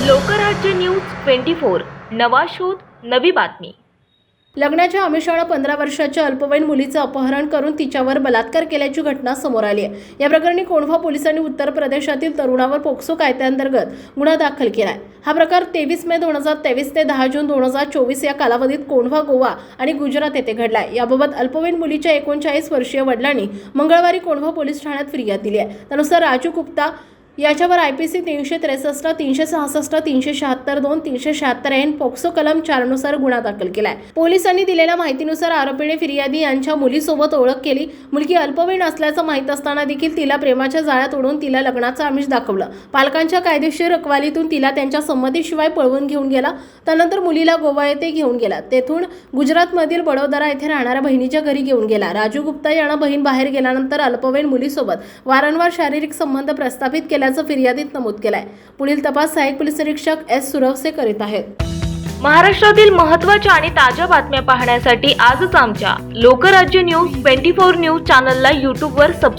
Lokrajya news twenty four. नवा शोध नवी बातमी. लग्नाच्या आमिषानं पंधरा वर्षाच्या अल्पवयीन मुलीचं अपहरण करून तिच्यावर बलात्कार केल्याची घटना समोर आली आहे. या प्रकरणी कोंढवा पोलिसांनी उत्तर प्रदेशातील तरुणावर पोक्सो कायद्याअंतर्गत गुन्हा दाखल केला आहे हा प्रकार तेवीस मे दोन हजार तेवीस ते दहा जून दोन हजार चोवीस या कालावधीत कोंढवा गोवा आणि गुजरात येथे घडला आहे याबाबत अल्पवयीन मुलीच्या एकोणचाळीस वर्षीय वडिलांनी मंगळवारी कोंढवा पोलीस ठाण्यात फिर्याद दिली आहे. त्यानुसार राजू गुप्ता याच्यावर आय पी सी तीनशे त्रेसष्ट तीनशे सहासष्ट तीनशे शहात्तर दोन तीनशे शहात्तर एन पोक्सो कलम चारनुसार गुन्हा दाखल केलाय. पोलिसांनी दिलेल्या माहितीनुसार आरोपीने फिर्यादी यांच्या मुलीसोबत ओळख केली. मुलगी अल्पवयीन असल्याचं माहीत असताना देखील तिला प्रेमाच्या जाळ्यात ओढून तिला लग्नाचं आमिष दाखवलं. पालकांच्या कायदेशीर रखवालीतून तिला त्यांच्या संमतीशिवाय पळवून घेऊन गेला. त्यानंतर मुलीला गोवा येथे घेऊन गेला. तेथून गुजरातमधील बडोदरा येथे राहणाऱ्या बहिणीच्या घरी घेऊन गेला. राजू गुप्ता यानं बहीण बाहेर गेल्यानंतर अल्पवयीन मुलीसोबत वारंवार शारीरिक संबंध प्रस्थापित असल्याचं फिर्यादीत नमूद केलंय. पुढील तपास सहाय्यक पोलीस निरीक्षक एस. सुरवसे करीत आहेत. महाराष्ट्रातील महत्त्वाच्या आणि ताज्या बातम्या पाहण्यासाठी आजच आमच्या Lokrajya news twenty four news चॅनलला यूट्यूबवर सबस्क्राईब